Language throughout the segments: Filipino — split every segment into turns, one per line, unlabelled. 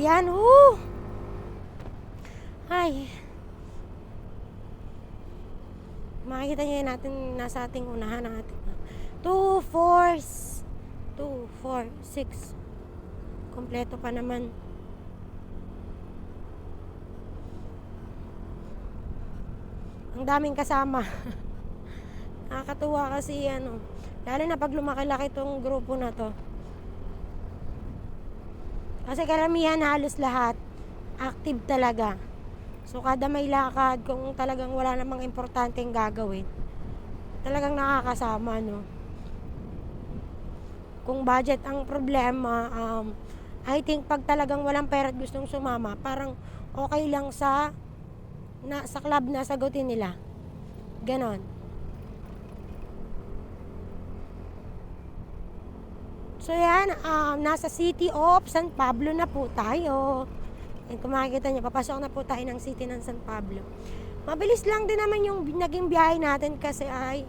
yan. Woo! Ay. Makikita yan natin nasa ating unahan ng ating 2, 4, 2, 4, 6. Kompleto pa naman. Ang daming kasama. Nakakatuwa kasi ano. Lalo na pag lumaki-laki itong grupo na to. Kasi karamihan halos lahat active talaga. So kada may lakad, kung talagang wala namang importanteng gagawin, talagang nakakasama, no? Kung budget ang problema, um, I think pag talagang walang pera at gustong sumama, parang okay lang sa na, sa club na sagutin nila. Ganon. So yan, um, nasa City of San Pablo na po tayo. And kung makikita nyo, papasok na po tayo ng City ng San Pablo. Mabilis lang din naman yung naging biyahe natin kasi ay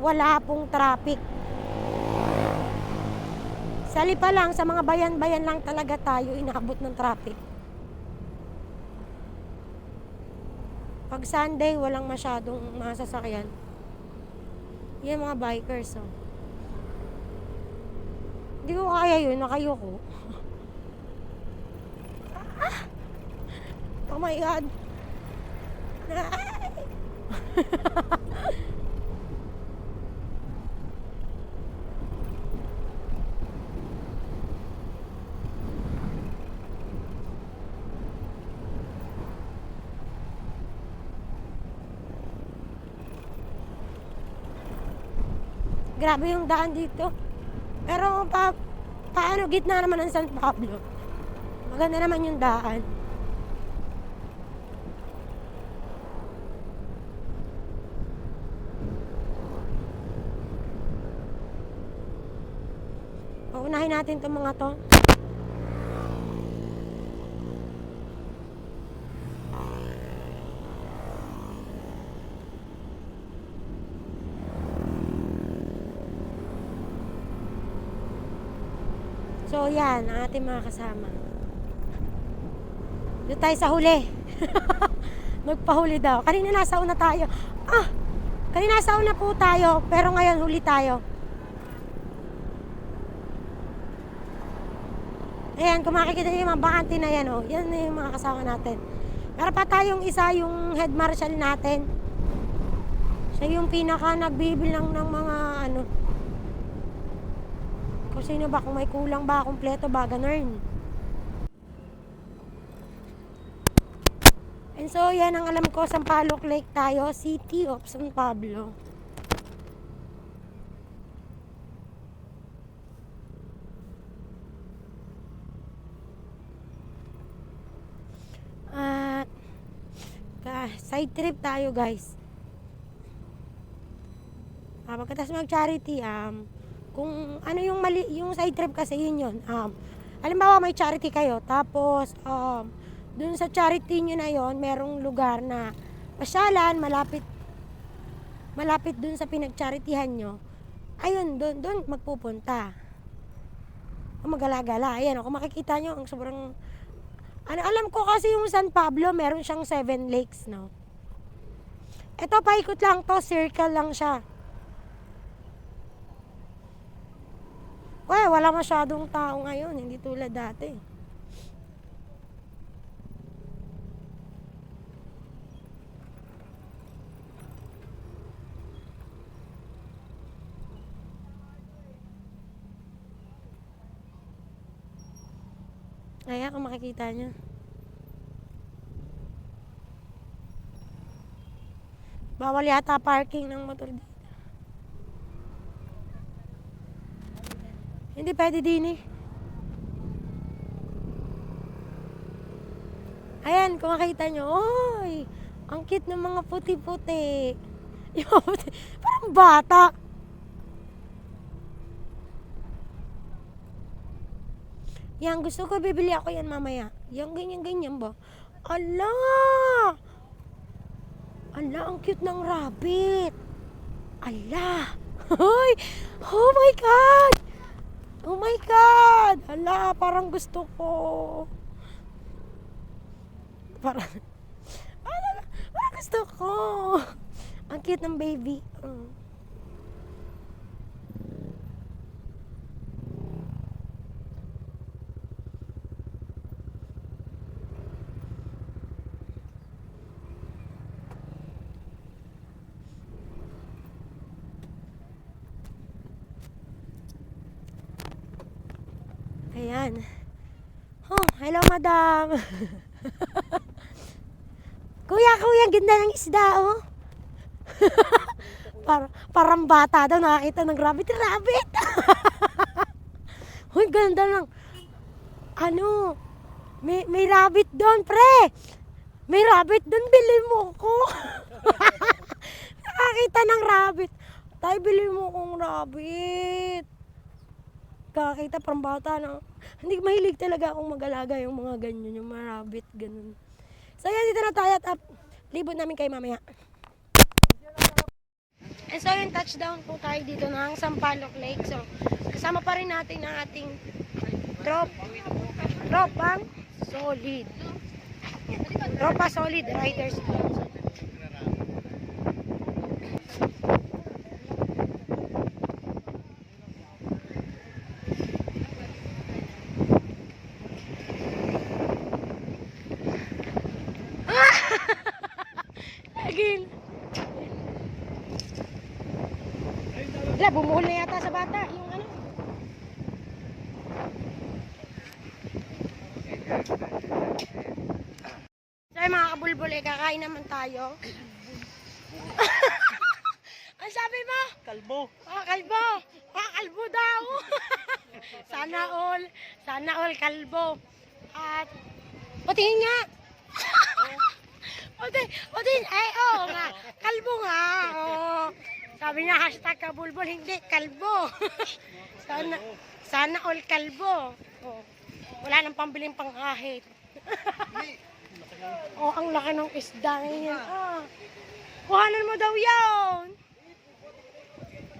wala pong traffic. Sali pa lang, sa mga bayan-bayan lang talaga tayo inakabot ng traffic. Pag Sunday, walang masyadong mga sasakyan. Yan mga bikers, oh. Hindi ko kaya yun, nakayoko. Ah! Oh my God. Grabe yung daan dito. Pero pa, paano gitna naman ng San Pablo? Maganda naman yung daan. Paunahin natin itong mga to. So yan, ang ating mga kasama. Doon tayo sa huli. Magpahuli daw. Kanina nasa una tayo. Ah! Kanina nasa una po tayo, pero ngayon huli tayo. Ayan, kung makikita niyo yung mga bakante na yan, oh, yan na yung mga kasama natin. Meron pa tayong isa, yung head marshal natin. Siya yung pinaka nagbibilang ng mga ano, kung sino ba, kung may kulang ba, kumpleto ba, ganun. And so, yan ang alam ko, Sampaloc Lake tayo, City of San Pablo. At, ka, side trip tayo guys. Ah, pagkatapos mag-charity, um, kung ano yung mali, yung side trip kasi yun yun. Um, halimbawa may charity kayo, tapos um, dun sa charity nyo na yon merong lugar na pasyalan, malapit malapit dun sa pinag-charityhan nyo. Ayun, dun, dun magpupunta. Magala-gala. Ayan, kung makikita nyo, ang sobrang ano, alam ko kasi yung San Pablo, meron siyang seven lakes, no? Ito, paikot lang to, circle lang siya. Well, wala masyadong tao ngayon, hindi tulad dati. Kaya kung makikita nyo. Bawal yata parking ng motor dito. Hindi pwede din eh. Ayan, kung makita nyo, oy, ang cute ng mga puti-puti. Yung puti, parang bata. Yan, gusto ko bibili ako yan mamaya. Yan, ganyan-ganyan ba? Ala! Ala, ang cute ng rabbit. Ala! Hoy! Oh my God! Oh my God! Hala, parang gusto ko. Parang, parang, ah, parang ah, ah, gusto ko. Ang cute ng baby. Mm. Madam. kuya, kuya, ganda ng isda, oh. Par parang bata daw nakakita ng rabbit. Rabbit! Uy, ganda ng... Ano? May, may rabbit doon, pre! May rabbit doon, bili mo ko. nakakita ng rabbit. Tay, bili mo kong rabbit. Kakita parang bata na. Hindi mahilig talaga akong mag-alaga yung mga ganyan, yung mga rabbit, ganun. So yan, dito na tayo at up. Libot namin kayo mamaya. And so yung touchdown po tayo dito ng Sampaloc Lake. So kasama pa rin natin ang ating trop, tropang solid. Tropa solid riders. Club. Again. Wala, bumuhol na yata sa bata. Yung ano. So mga kabulbul, eh, kakain naman tayo. Ang sabi mo?
Kalbo.
Ah, kalbo. Ah, kalbo daw. sana all. Sana all kalbo. At, patingin nga. Pati, pati, ay, oo nga. Kalbo nga. Oo. Sabi niya, hashtag kabulbul, hindi, kalbo. sana, sana all kalbo. Oo. Wala nang pambiling pangkahit. oh, ang laki ng isda ngayon. Ah. Kuhanan mo daw yan.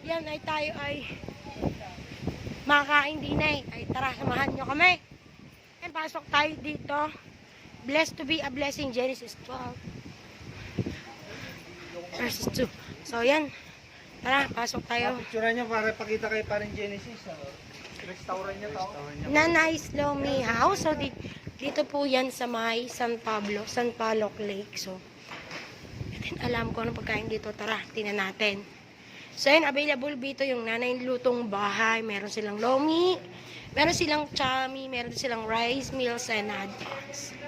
Yan ay tayo ay makakain din ay. Ay tara, samahan nyo kami. And pasok tayo dito. Blessed to be a blessing, Genesis 12. Verses 2. So yan. Tara, pasok tayo.
Picture niya para pakita kay parang Genesis. Oh. Restaurant niya to.
Nanay Lomi House. So di, dito po yan sa may San Pablo, San Paloc Lake. So, natin alam ko anong pagkain dito. Tara, tingnan natin. So, yan, available dito yung nanay lutong bahay. Meron silang lomi, meron silang chami, meron silang rice meals and kabulbul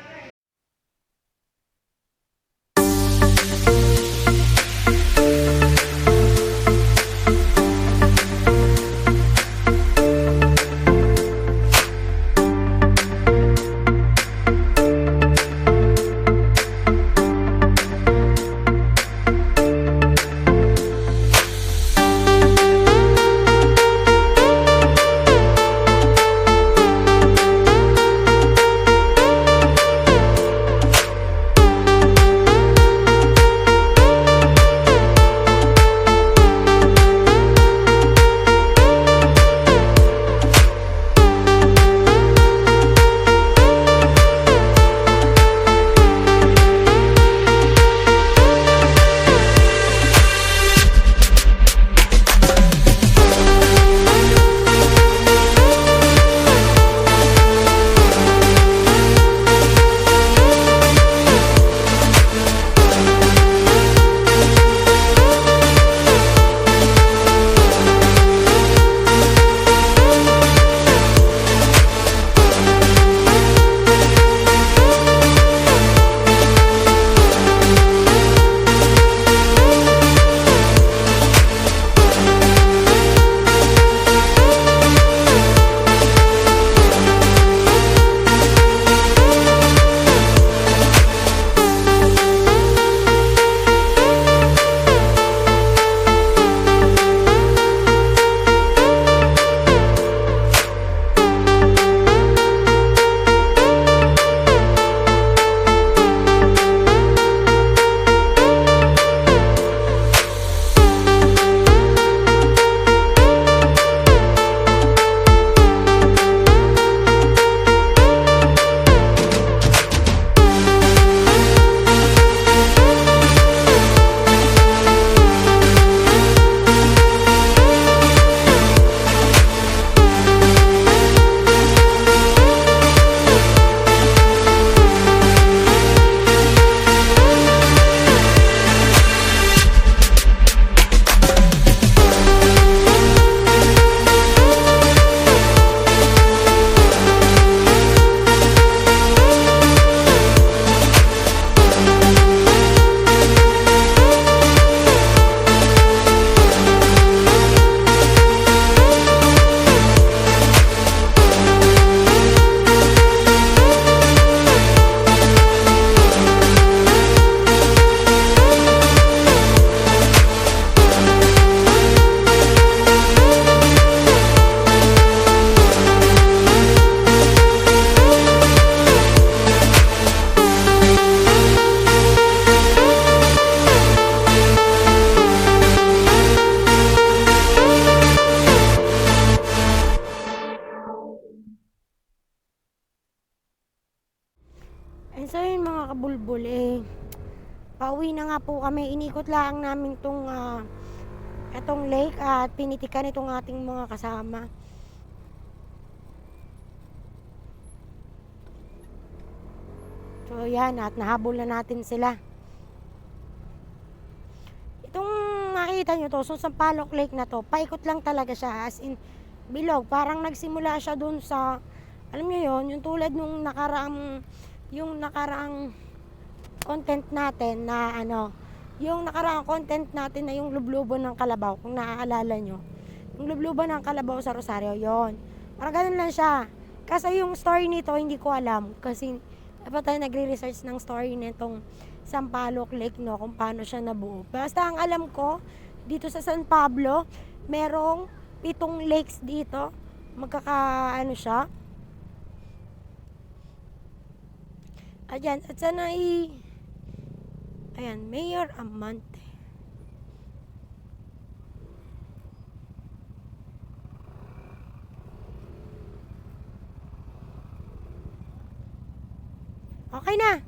nga po kami. Inikot lang namin tong ah, itong lake at pinitikan itong ating mga kasama. So yan at nahabol na natin sila. Itong makita nyo to, so sa Palok Lake na to, paikot lang talaga siya as in bilog. Parang nagsimula siya dun sa, alam nyo yon yung tulad nung nakaraang, yung nakaraang content natin na ano, yung nakaraang content natin na yung lublubo ng kalabaw, kung naaalala nyo. Yung lublubo ng kalabaw sa Rosario, yon Parang ganun lang siya. Kasi yung story nito, hindi ko alam. Kasi dapat tayo nagre-research ng story nitong Sampaloc Lake, no, kung paano siya nabuo. Basta ang alam ko, dito sa San Pablo, merong pitong lakes dito. Magkaka, ano siya. Ayan, at sana i... Ayan, Mayor Amante. Okay na.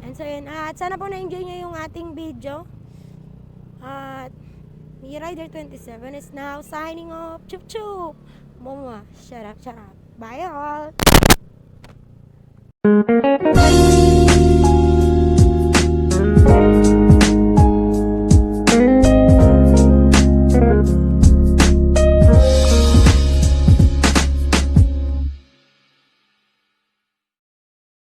And so yun, at sana po na-enjoy nyo yung ating video. At Me Rider 27 is now signing off. Chup chup! Mama, shut up, shut up. Bye all!